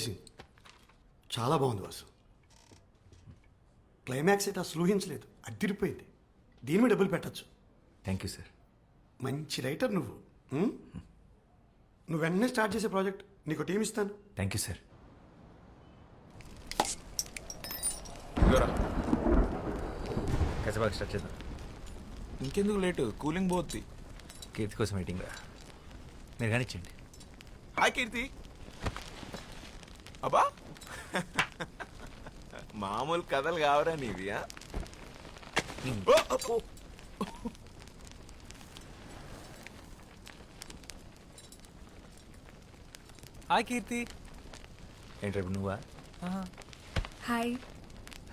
Amazing చాలా బాగుంది Vasu. Climax అయితే అసలు ఊహించలేదు. అదిరిపోయింది దీని మీద డబ్బులు పెట్టచ్చు. థ్యాంక్ యూ సార్ మంచి రైటర్ నువ్వు? నువ్వు వెంటనే స్టార్ట్ చేసే ప్రాజెక్ట్. నీకు టీం ఇస్తాను. థ్యాంక్ యూ సార్ కసబాగా స్టార్ట్ చేద్దాం? ఇంకెందుకు లేటు? కూలింగ్ పోద్ది. కీర్తి కోసం మీటింగ్ రా. మీరు కానిచ్చండి హాయ్ కీర్తి అబ్బా. మామూలు కథలు కావరా నీవి ఆ? హాయ్ కీర్తి. ఏంటి రేపు నువ్వా? హాయ్.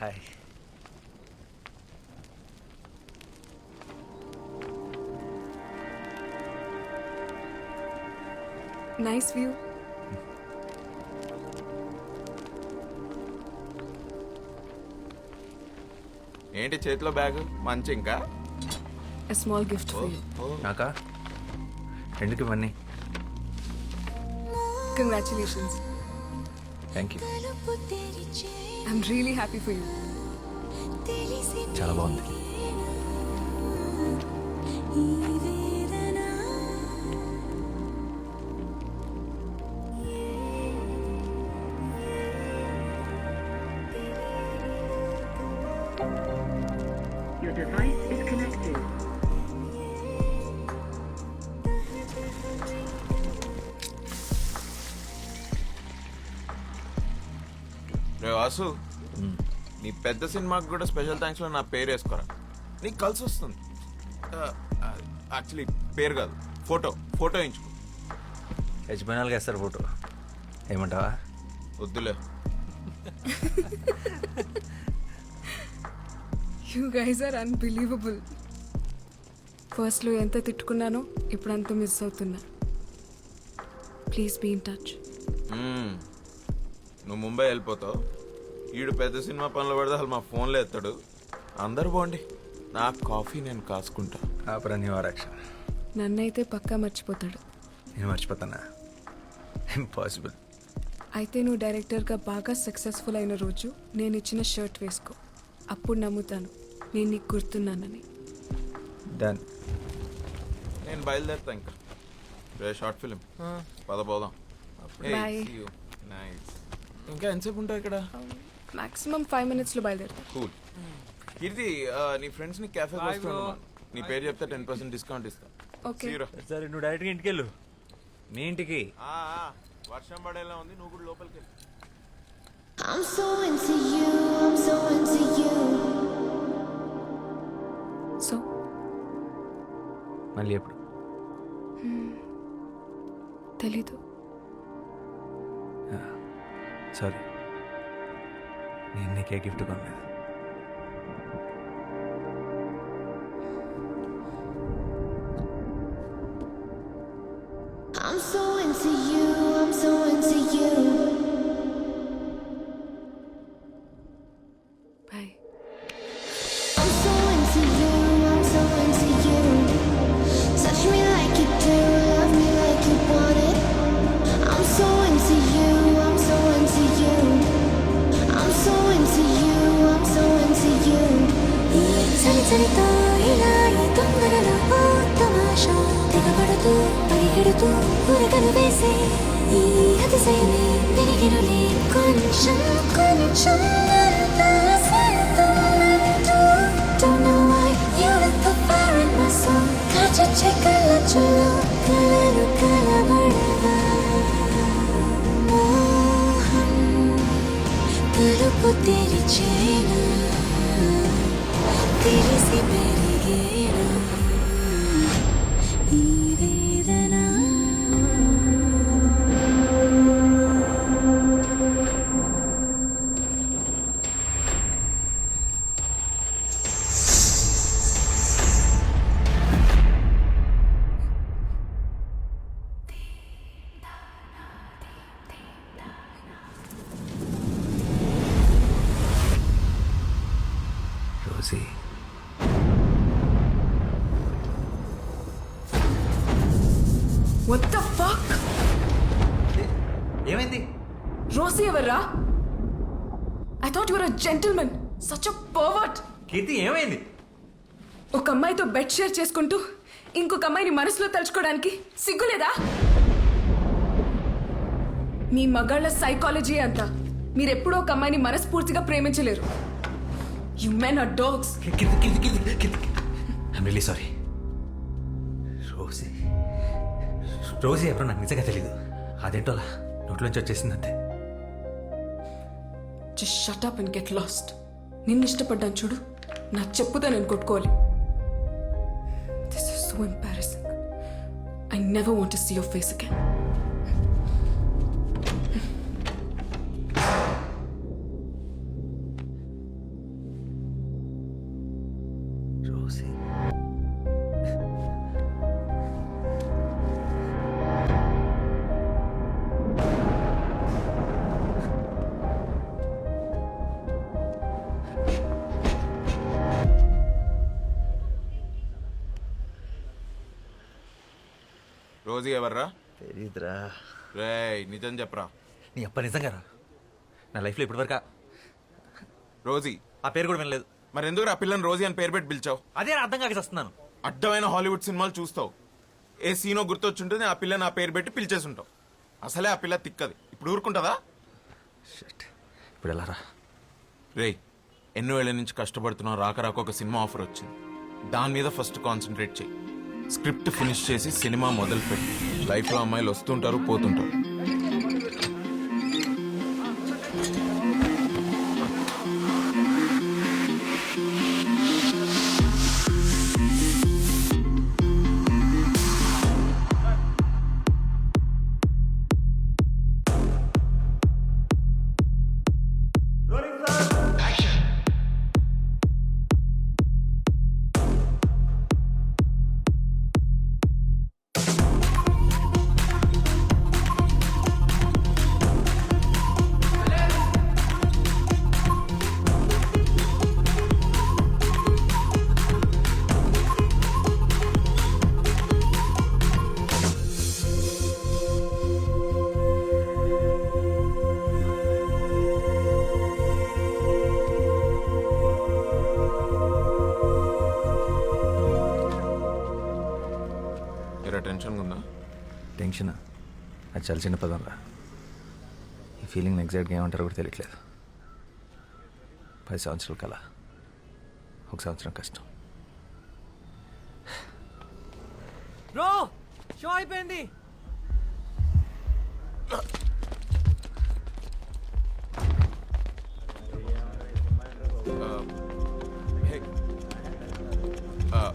హాయ్. Nice view. ఏంటి చేతిలో బ్యాగ్? మంచి ఇంకా? స్మాల్ గిఫ్ట్ నాకా? ఎందుకు ఇవన్నీ? Congratulations thank you I'm really happy for you చాలా బాగుంది. Your device is connected. రే వాసు నీ పెద్ద సినిమాకి కూడా స్పెషల్ థ్యాంక్స్లో నా పేరు వేసుకోరా? నీకు కలిసి వస్తుంది. యాక్చువల్లీ పేరు కాదు ఫోటో ఫోటో వేయించుకో. యజమానాలుగా వేస్తారు ఫోటో. ఏమంటావా? వద్దులే. యూ గైజ్ ఆర్ అన్బిలీవబుల్ ఫస్ట్లో ఎంత తిట్టుకున్నానో ఇప్పుడు అంత మిస్ అవుతున్నా. Please be in touch. నువ్వు ముంబై వెళ్ళిపోతావు. ఈడు పెద్ద సినిమా పనులు పడితే అసలు మా ఫోన్లో ఎత్తాడు. అందరు బాగుండి. నా కాఫీ నేను కాసుకుంటా. ఆపరా నీ వారాక్ష. నన్నైతే పక్కా మర్చిపోతాడు. నేను మర్చిపోతానా? ఇంపాసిబుల్ అయితే నువ్వు డైరెక్టర్గా బాగా సక్సెస్ఫుల్ అయిన రోజు నేను ఇచ్చిన షర్ట్ వేసుకో. అప్పుడు నమ్ముతాను. నేను నీకు గుర్తున్నానని. డన్ నేను బయలుదేరుతా ఇంకా. రే షార్ట్ ఫిలిం. పద పోదాం. Bye. నైస్ ఇంకా ఎంతసేపు ఉంటావు ఇక్కడ? మాక్సిమం ఫైవ్ మినిట్స్లో బయలుదేరుతా. కూల్ కీర్తి ఆ, నీ ఫ్రెండ్స్ని క్యాఫే నీ పేరు చెప్తే టెన్ పర్సెంట్ డిస్కౌంట్ ఇస్తా. ఓకే See you రా. సరే నువ్వు డైరెక్ట్గా ఇంటికి వెళ్ళు మీ ఇంటికి. ఆ, ఆ, వర్షం పడేలా ఉంది నువ్వు కూడా లోపలికి వెళ్ళు I'm so into you, I'm so into you. So మళ్ళీ ఎప్పుడు? తెలీదు. సారీ నేను నీకే గిఫ్ట్ కొనలేదు. ఈ అతిశయమే వెలిగినులే కొంచెం కొంచెం చెక్కల కలలు తలుపు తెరిచేనా తెలిసి peri a gentleman such a pervert Keerthi ఏమైంది? ఒక అమ్మాయితో బెడ్ షేర్ చేసుకుంటూ ఇంకొక అమ్మాయిని మనసులో తలుచుకోవడానికి సిగ్గులేదా? మీ మగాళ్ళ సైకాలజీ అంతా. మీరెప్పుడూ ఒక అమ్మాయిని మనస్ఫూర్తిగా ప్రేమించలేరు. You men are dogs I'm really sorry Rosie Rosie ఎవరో నాకు నిజంగా తెలీదు. అదేంటో అలా నోట్లోంచి వచ్చేసింది అంతే just shut up and get lost నిన్ను ఇష్టపడ్డాను చూడు. నా చెప్పుతో నేను కొట్టుకోవాలి. This is so embarrassing I never want see your face again రోజు ఎవర్రా? తెలీదురా. రేయ్ నిజం చెప్పరా? నీ అప్ప నిజంగా రా నా లైఫ్లో ఇప్పటివరకు రోజీ. ఆ పేరు కూడా వినలేదు. మరి ఎందుకు ఆ పిల్లని రోజీ అని పేరు పెట్టి పిలిచావు? అదే అర్థం కాక వస్తున్నాను అడ్డమైన హాలీవుడ్ సినిమాలు చూస్తావు. ఏ సీనో గుర్తొచ్చుంటుంది ఆ పిల్లని ఆ పేరు పెట్టి పిలిచేసి ఉంటావు అసలే ఆ పిల్ల తిక్కది. ఇప్పుడు ఊరుకుంటుందా ఇప్పుడు ఎలా రా? రేయ్ ఎన్నో ఏళ్ళ నుంచి కష్టపడుతున్నావు రాక రాక ఒక సినిమా ఆఫర్ వచ్చింది. దాని మీద ఫస్ట్ కాన్సన్ట్రేట్ చేయి స్క్రిప్ట్ ఫినిష్ చేసి సినిమా మొదలుపెట్టి. లైఫ్లో అమ్మాయిలు వస్తుంటారు పోతుంటారు. టెన్షన్. అది చాలా చిన్న పదం రా. ఈ ఫీలింగ్ ఎగ్జాక్ట్గా ఏమంటారో కూడా తెలియట్లేదు. పది సంవత్సరాల కల ఒక సంవత్సరం కష్టం. బ్రో షో అయిపోయింది.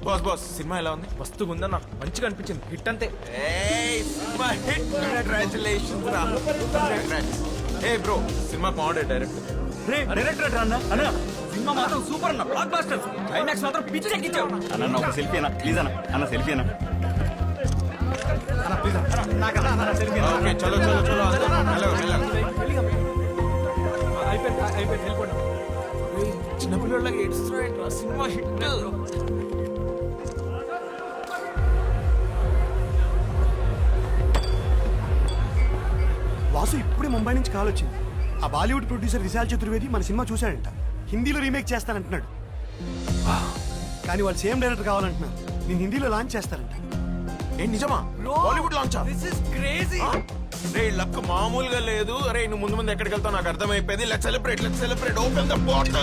బాస్ బాస్ సినిమా ఎలా ఉంది? మస్తుగా ఉందన్న మంచిగా అనిపించింది. హిట్ అంతే. ఏ బ్రో సినిమా బాగుండే డైరెక్ట్ డైరెక్టర్ అన్న. అన్న సినిమా మాత్రం సూపర్ అన్న. బ్లాక్ బాస్టర్ క్లైమాక్స్ మాత్రం పిచ్చి ఎక్కించావు అన్న ఒక సెల్ఫీ అన్న. ప్లీజ్ అన్న. అన్న సెల్ఫీ అన్న. ఓకే చలో చలో చలో. అయిపోయింది అయిపోయింది. వెళ్ళిపోండి. చిన్నపిల్లలకి ఏడుస్తున్నాడు సినిమా హిట్ వాసు ఇప్పుడే ముంబై నుంచి కాల్ వచ్చింది. ఆ బాలీవుడ్ ప్రొడ్యూసర్ విశాల్ చతుర్వేది మన సినిమా చూశాడంట. హిందీలో రీమేక్ చేస్తానంటున్నాడు. కానీ వాళ్ళు సేమ్ డైరెక్టర్ కావాలంటున్నారు. నేను హిందీలో లాంచ్ చేస్తారంట. ఏ నిజమా? Bollywood launch? This is crazy ray luck మామూలుగా లేదు. అరే నువ్వు ముందు ముందు ఎక్కడికి వెళ్తావు? నాకు అర్థమైపోయింది. Let celebrate let celebrate open the bottle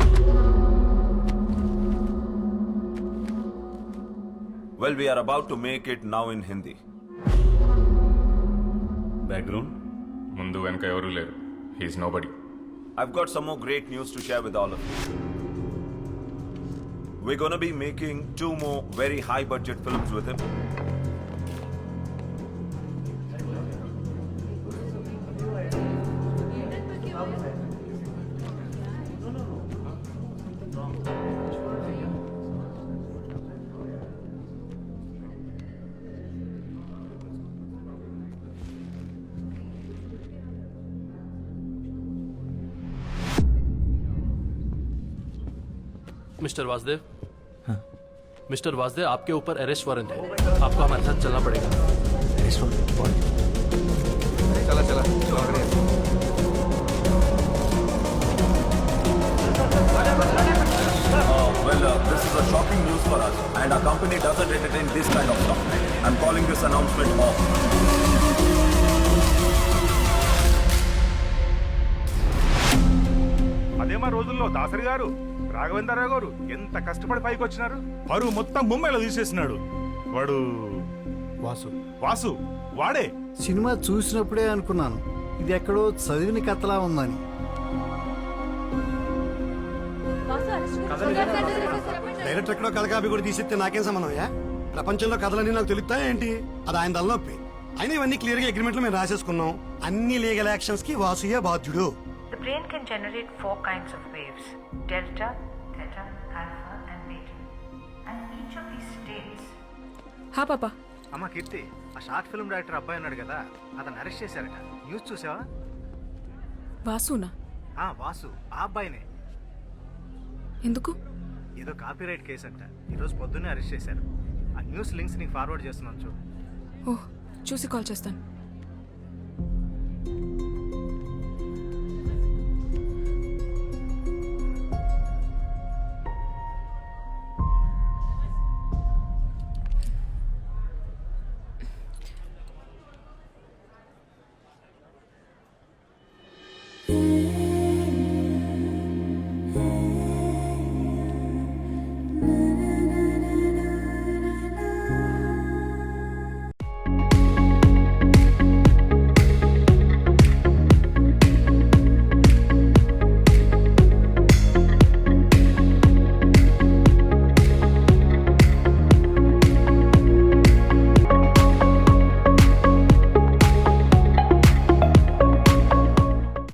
Well, we are about to make it now in Hindi. Background ముందు వెనక ఎవరు లేరు he's nobody I've got some more great news to share with all of you. We're gonna be making two more very high budget films with him. Mister Vasudev mister Vasudev आपके ऊपर arrest warrant है आपको हमारे साथ चलना पड़ेगा చలా చలా Uh, well, uh, this is a shocking news for us, and our company doesn't entertain this kind of stuff. I'm calling this announcement off. అదే మా రోజుల్లో దాసరి గారు రాఘవేంద్రరావు గారు ఎంత కష్టపడి పైకి వచ్చినారు? పరువు మొత్తం ముంబైలో తీసేసినాడు. వాడు వాసు. వాసు వాడే. సినిమా చూసినప్పుడే అనుకున్నాను. ఇది ఎక్కడో చదివిన కథలా ఉందని. డైరెక్టర్ ఎక్కడో కథ కాపీ కూడా తీసిస్తే నాకేం సంబంధమయ్యా ప్రపంచంలో కథలన్నీ నాకు తెలుస్తాయా ఏంటి? అది ఆయన తలనొప్పి అయినా ఇవన్నీ క్లియర్గా అగ్రిమెంట్లో మేము రాసేసుకున్నాం. అన్ని లీగల్ యాక్షన్స్కి వాసుయే బాధ్యుడు. The brain can generate four kinds of waves. Delta, theta, alpha, and beta. And each of these states హా పాపా. అమ్మ కీర్తి ఆ షార్ట్ ఫిల్మ్ డైరెక్టర్ అబ్బాయి ఉన్నాడు కదా అతను అరెస్ట్ చేశారట. న్యూస్ చూసావా? వాసునా? ఆ వాసు ఆ అబ్బాయినే. ఎందుకు? ఏదో కాపీరైట్ కేసు అంట. ఈరోజు పొద్దున్నే అరెస్ట్ చేశారు. ఆ న్యూస్ లింక్స్ నీకు ఫార్వర్డ్ చేస్తున్నాను చూడు. ఓహ్ చూసి కాల్ చేస్తాను.